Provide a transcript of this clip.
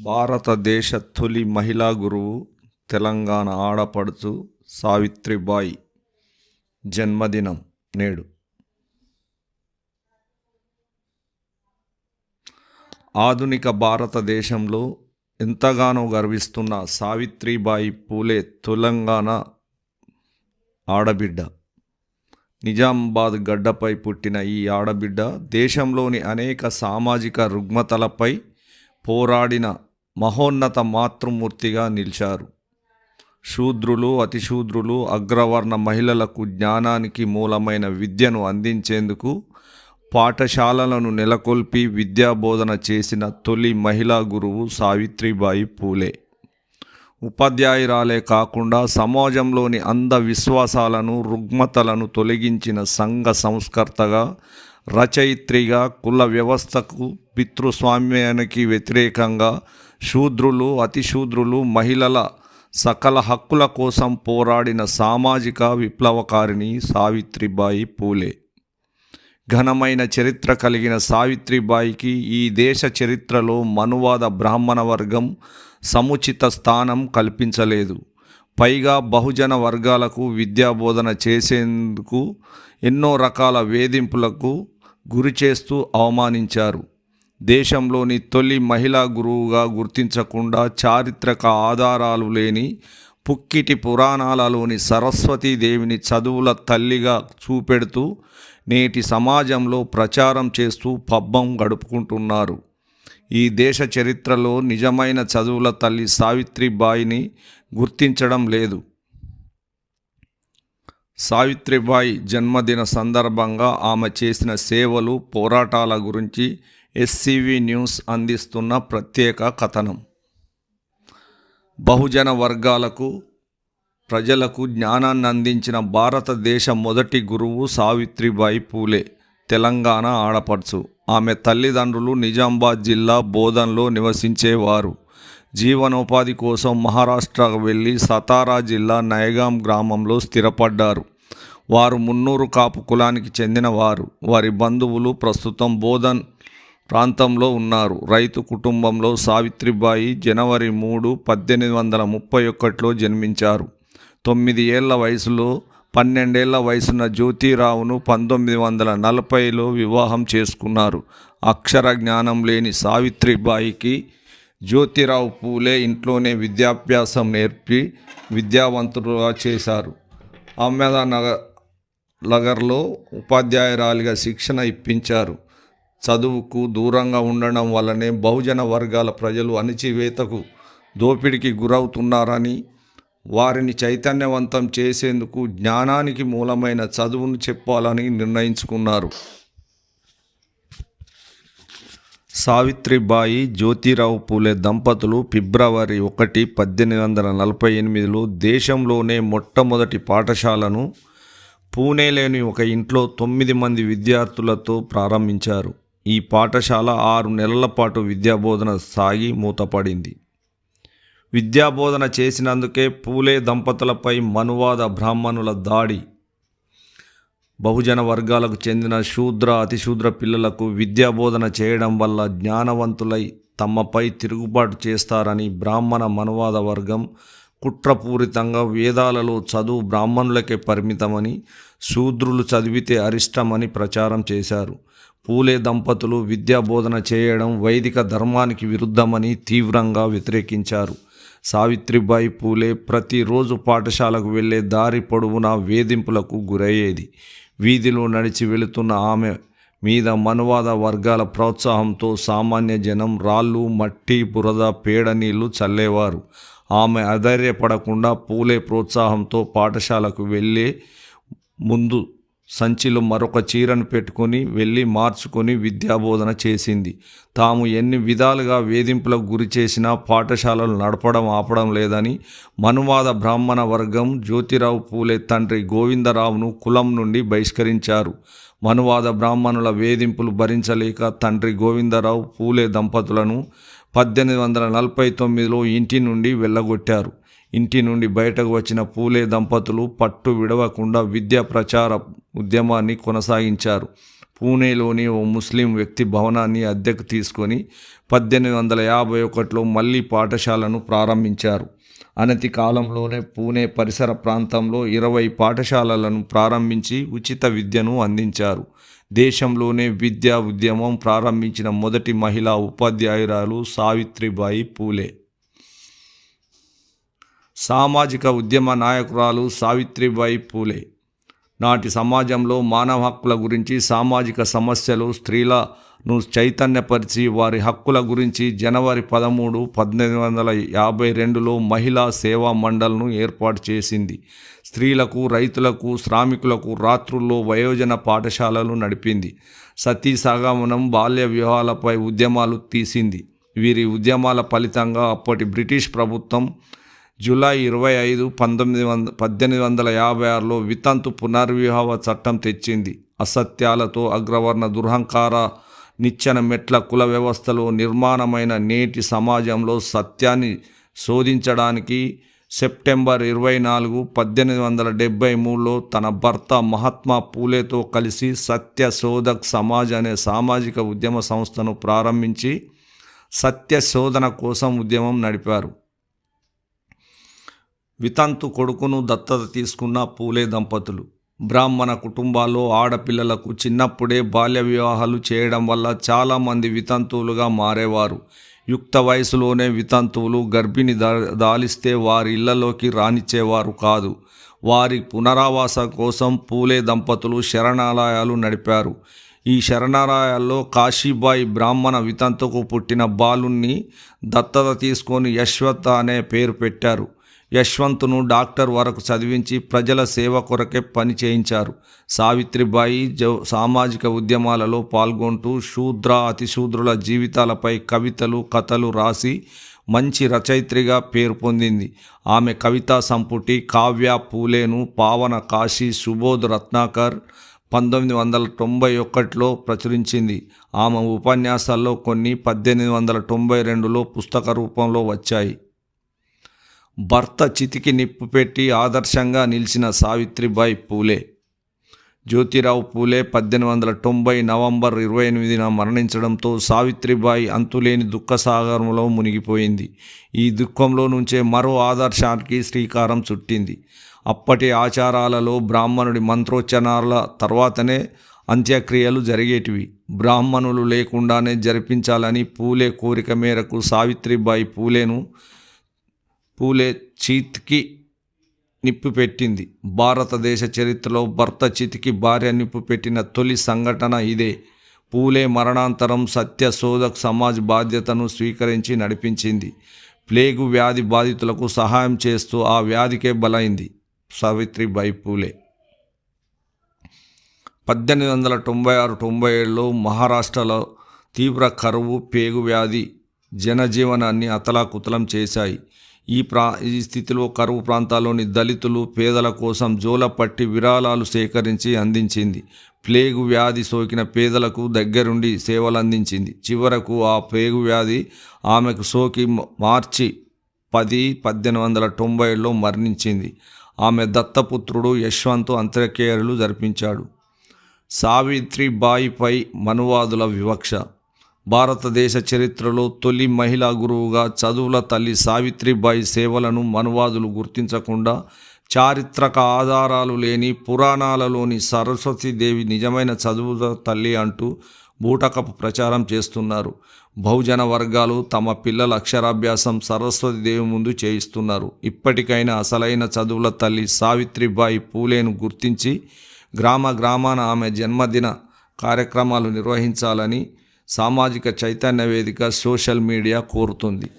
భారతదేశ తొలి మహిళా గురువు తెలంగాణ ఆడపడుచు సావిత్రిబాయి. జన్మదినం నేడు. ఆధునిక భారతదేశంలో ఎంతగానో గర్విస్తున్న సావిత్రిబాయి పూలే తెలంగాణ ఆడబిడ్డ. నిజామాబాద్ గడ్డపై పుట్టిన ఈ ఆడబిడ్డ దేశంలోని అనేక సామాజిక రుగ్మతలపై పోరాడిన మహోన్నత మాతృమూర్తిగా నిలిచారు. శూద్రులు అతిశూద్రులు అగ్రవర్ణ మహిళలకు జ్ఞానానికి మూలమైన విద్యను అందించేందుకు పాఠశాలలను నెలకొల్పి విద్యాబోధన చేసిన తొలి మహిళా గురువు సావిత్రిబాయి పూలే. ఉపాధ్యాయురాలే కాకుండా సమాజంలోని అంధ విశ్వాసాలను రుగ్మతలను తొలగించిన సంఘ సంస్కర్తగా రచయిత్రిగా కుల వ్యవస్థకు పితృస్వామ్యానికి వ్యతిరేకంగా శూద్రులు అతిశూద్రులు మహిళల సకల హక్కుల కోసం పోరాడిన సామాజిక విప్లవకారిణి సావిత్రిబాయి పూలే. ఘనమైన చరిత్ర కలిగిన సావిత్రిబాయికి ఈ దేశ చరిత్రలో మనువాద బ్రాహ్మణ వర్గం సముచిత స్థానం కల్పించలేదు. పైగా బహుజన వర్గాలకు విద్యాబోధన చేసేందుకు ఎన్నో రకాల వేధింపులకు గురి చేస్తూ అవమానించారు. దేశంలోని తొలి మహిళా గురువుగా గుర్తించకుండా చారిత్రక ఆధారాలు లేని పుక్కిటి పురాణాలలోని సరస్వతీదేవిని చదువుల తల్లిగా చూపెడుతూ నేటి సమాజంలో ప్రచారం చేస్తూ పబ్బం గడుపుకుంటున్నారు. ఈ దేశ చరిత్రలో నిజమైన చదువుల తల్లి సావిత్రిబాయిని గుర్తించడం లేదు. సావిత్రిబాయి జన్మదిన సందర్భంగా ఆమె చేసిన సేవలు పోరాటాల గురించి ఎస్సీవి న్యూస్ అందిస్తున్న ప్రత్యేక కథనం. బహుజన వర్గాలకు ప్రజలకు జ్ఞానాన్ని అందించిన భారతదేశ మొదటి గురువు సావిత్రిబాయి పూలే తెలంగాణ ఆడపడుచు. ఆమె తల్లిదండ్రులు నిజామాబాద్ జిల్లా బోధన్లో నివసించేవారు. జీవనోపాధి కోసం మహారాష్ట్రకు వెళ్ళి సతారా జిల్లా నయగాం గ్రామంలో స్థిరపడ్డారు. వారు మున్నూరు కాపు కులానికి చెందినవారు. వారి బంధువులు ప్రస్తుతం బోధన్ ప్రాంతంలో ఉన్నారు. రైతు కుటుంబంలో సావిత్రిబాయి జనవరి మూడు పద్దెనిమిది వందల ముప్పై ఒకటిలో జన్మించారు. తొమ్మిది ఏళ్ళ వయసులో పన్నెండేళ్ళ వయసున్న జ్యోతిరావును పంతొమ్మిది వందల నలభైలో వివాహం చేసుకున్నారు. అక్షర జ్ఞానం లేని సావిత్రిబాయికి జ్యోతిరావు పూలే ఇంట్లోనే విద్యాభ్యాసం నేర్పి విద్యావంతులుగా చేశారు. అహ్మదానగర్ నగర్లో ఉపాధ్యాయురాలిగా శిక్షణ ఇప్పించారు. చదువుకు దూరంగా ఉండడం వల్లనే బహుజన వర్గాల ప్రజలు అణిచివేతకు దోపిడికి గురవుతున్నారని వారిని చైతన్యవంతం చేసేందుకు జ్ఞానానికి మూలమైన చదువును చెప్పాలని నిర్ణయించుకున్నారు. సావిత్రిబాయి జ్యోతిరావు పూలే దంపతులు ఫిబ్రవరి ఒకటి పద్దెనిమిది వందల నలభై ఎనిమిదిలో దేశంలోనే మొట్టమొదటి పాఠశాలను పూణేలోని ఒక ఇంట్లో తొమ్మిది మంది విద్యార్థులతో ప్రారంభించారు. ఈ పాఠశాల ఆరు నెలల పాటు విద్యాబోధన సాగి మూతపడింది. విద్యాబోధన చేసినందుకే పూలే దంపతులపై మనువాద బ్రాహ్మణుల దాడి. బహుజన వర్గాలకు చెందిన శూద్ర అతిశూద్ర పిల్లలకు విద్యాబోధన చేయడం వల్ల జ్ఞానవంతులై తమపై తిరుగుబాటు చేస్తారని బ్రాహ్మణ మనువాద వర్గం కుట్రపూరితంగా వేదాలలో చదువు బ్రాహ్మణులకే పరిమితమని శూద్రులు చదివితే అరిష్టమని ప్రచారం చేశారు. పూలే దంపతులు విద్యాబోధన చేయడం వైదిక ధర్మానికి విరుద్ధమని తీవ్రంగా వ్యతిరేకించారు. సావిత్రిబాయి పూలే ప్రతిరోజు పాఠశాలకు వెళ్ళే దారి పొడవునా వేధింపులకు గురయ్యేది. వీధిలో నడిచి వెళుతున్న ఆమె మీద మనువాద వర్గాల ప్రోత్సాహంతో సామాన్య జనం రాళ్ళు మట్టి బురద పేడ నీళ్ళు చల్లేవారు. ఆమె అధైర్యపడకుండా పూలే ప్రోత్సాహంతో పాఠశాలకు వెళ్ళే ముందు సంచిలో మరొక చీరను పెట్టుకొని వెళ్ళి మార్చుకొని విద్యాబోధన చేసింది. తాము ఎన్ని విధాలుగా వేధింపులకు గురి చేసినా పాఠశాలలు నడపడం ఆపడం లేదని మనువాద బ్రాహ్మణ వర్గం జ్యోతిరావు పూలే తండ్రి గోవిందరావును కులం నుండి బహిష్కరించారు. మనువాద బ్రాహ్మణుల వేధింపులు భరించలేక తండ్రి గోవిందరావు పూలే దంపతులను పద్దెనిమిది వందల నలభై తొమ్మిదిలో ఇంటి నుండి వెళ్ళగొట్టారు. ఇంటి నుండి బయటకు వచ్చిన పూలే దంపతులు పట్టు విడవకుండా విద్యా ప్రచార ఉద్యమాన్ని కొనసాగించారు. పూణేలోని ఓ ముస్లిం వ్యక్తి భవనాన్ని అద్దెకు తీసుకొని పద్దెనిమిది వందల యాభై ఒకటిలో మళ్ళీ పాఠశాలను ప్రారంభించారు. అనతి కాలంలోనే పూణే పరిసర ప్రాంతంలో ఇరవై పాఠశాలలను ప్రారంభించి ఉచిత విద్యను అందించారు. దేశంలోనే విద్యా ఉద్యమం ప్రారంభించిన మొదటి మహిళా ఉపాధ్యాయురాలు సావిత్రిబాయి పూలే. సామాజిక ఉద్యమ నాయకురాలు సావిత్రిబాయి పూలే. నాటి సమాజంలో మానవ హక్కుల గురించి సామాజిక సమస్యలు స్త్రీలను చైతన్యపరిచి వారి హక్కుల గురించి జనవరి పదమూడు పద్దెనిమిది వందల యాభై రెండులో మహిళా సేవా మండల్ను ఏర్పాటు చేసింది. స్త్రీలకు రైతులకు శ్రామికులకు రాత్రుల్లో వయోజన పాఠశాలలు నడిపింది. సతీ సగమనం బాల్య వివాహాలపై ఉద్యమాలు తీసింది. వీరి ఉద్యమాల ఫలితంగా అప్పటి బ్రిటిష్ ప్రభుత్వం జూలై ఇరవై ఐదు పంతొమ్మిది వంద పద్దెనిమిది వందల యాభై ఆరులో వితంతు పునర్వివాహ చట్టం తెచ్చింది. అసత్యాలతో అగ్రవర్ణ దుర్హంకార నిచ్చెన మెట్ల కుల వ్యవస్థలో నిర్మాణమైన నేటి సమాజంలో సత్యాన్ని శోధించడానికి సెప్టెంబర్ ఇరవై నాలుగు పద్దెనిమిది వందల డెబ్బై మూడులో తన భర్త మహాత్మా పూలేతో కలిసి సత్య శోధక్ సమాజ్ అనే సామాజిక ఉద్యమ సంస్థను ప్రారంభించి సత్య శోధన కోసం ఉద్యమం నడిపారు. వితంతు కొడుకును దత్తత తీసుకున్న పూలే దంపతులు. బ్రాహ్మణ కుటుంబాల్లో ఆడపిల్లలకు చిన్నప్పుడే బాల్య వివాహాలు చేయడం వల్ల చాలామంది వితంతువులుగా మారేవారు. యుక్త వయసులోనే వితంతువులు గర్భిణి దాలిస్తే వారి ఇళ్ళలోకి రానిచ్చేవారు కాదు. వారి పునరావాస కోసం పూలే దంపతులు శరణాలయాలు నడిపారు. ఈ శరణాలయాల్లో కాశీబాయి బ్రాహ్మణ వితంతుకు పుట్టిన బాలుణ్ణి దత్తత తీసుకొని యశ్వత్ అనే పేరు పెట్టారు. యశ్వంత్ను డాక్టర్ వరకు చదివించి ప్రజల సేవ కొరకే పని చేయించారు. సావిత్రిబాయి జ సామాజిక ఉద్యమాలలో పాల్గొంటూ శూద్ర అతిశూద్రుల జీవితాలపై కవితలు కథలు రాసి మంచి రచయిత్రిగా పేరు పొందింది. ఆమె కవితా సంపుటి కావ్య పూలేను పావన కాశీ సుబోధ్ రత్నాకర్ పంతొమ్మిది వందల తొంభై ఒకటిలో ప్రచురించింది. ఆమె ఉపన్యాసాల్లో కొన్ని పద్దెనిమిది వందల తొంభై రెండులో పుస్తక రూపంలో వచ్చాయి. భర్త చితికి నిప్పు పెట్టి ఆదర్శంగా నిలిచిన సావిత్రిబాయి పూలే. జ్యోతిరావు పూలే పద్దెనిమిది వందల తొంభై నవంబర్ ఇరవై ఎనిమిదిన మరణించడంతో సావిత్రిబాయి అంతులేని దుఃఖసాగరంలో మునిగిపోయింది. ఈ దుఃఖంలో నుంచే మరో ఆదర్శానికి శ్రీకారం చుట్టింది. అప్పటి ఆచారాలలో బ్రాహ్మణుడి మంత్రోచ్చరణల తర్వాతనే అంత్యక్రియలు జరిగేటివి. బ్రాహ్మణులు లేకుండానే జరిపించాలని పూలే కోరిక మేరకు సావిత్రిబాయి పూలేను పూలే చీత్కి నిప్పు పెట్టింది. భారతదేశ చరిత్రలో భర్త చితికి భార్య నిప్పు పెట్టిన తొలి సంఘటన ఇదే. పూలే మరణాంతరం సత్య శోధక్ సమాజ్ బాధ్యతను స్వీకరించి నడిపించింది. ప్లేగు వ్యాధి బాధితులకు సహాయం చేస్తూ ఆ వ్యాధికే బలైంది. సావిత్రిబాయి పూలే. పద్దెనిమిది వందల తొంభై ఆరు తొంభై ఏడులో మహారాష్ట్రలో తీవ్ర కరువు పేగు వ్యాధి జనజీవనాన్ని అతలాకుతలం చేశాయి. ఈ ప్రా ఈ స్థితిలో కరువు ప్రాంతాల్లోని దళితులు పేదల కోసం జోలపట్టి విరాళాలు సేకరించి అందించింది. ప్లేగు వ్యాధి సోకిన పేదలకు దగ్గరుండి సేవలు అందించింది చివరకు ఆ ప్లేగు వ్యాధి ఆమెకు సోకి మార్చి పది పద్దెనిమిది వందల తొంభైలో మరణించింది. ఆమె దత్తపుత్రుడు యశ్వంత్ అంత్యక్రియలు జరిపించాడు. సావిత్రిబాయిపై మనువాదుల వివక్ష భారతదేశ చరిత్రలో తొలి మహిళా గురువుగా చదువుల తల్లి సావిత్రిబాయి సేవలను మనువాదులు గుర్తించకుండా చారిత్రక ఆధారాలు లేని పురాణాలలోని సరస్వతీదేవి నిజమైన చదువుల తల్లి అంటూ బూటకపు ప్రచారం చేస్తున్నారు. బహుజన వర్గాలు తమ పిల్లల అక్షరాభ్యాసం సరస్వతీదేవి ముందు చేయిస్తున్నారు. ఇప్పటికైనా అసలైన చదువుల తల్లి సావిత్రిబాయి పూలేను గుర్తించి గ్రామ గ్రామాన ఆమె జన్మదిన కార్యక్రమాలు నిర్వహించాలని సామాజిక చైతన్య వేదిక సోషల్ మీడియా కోరుతుంది.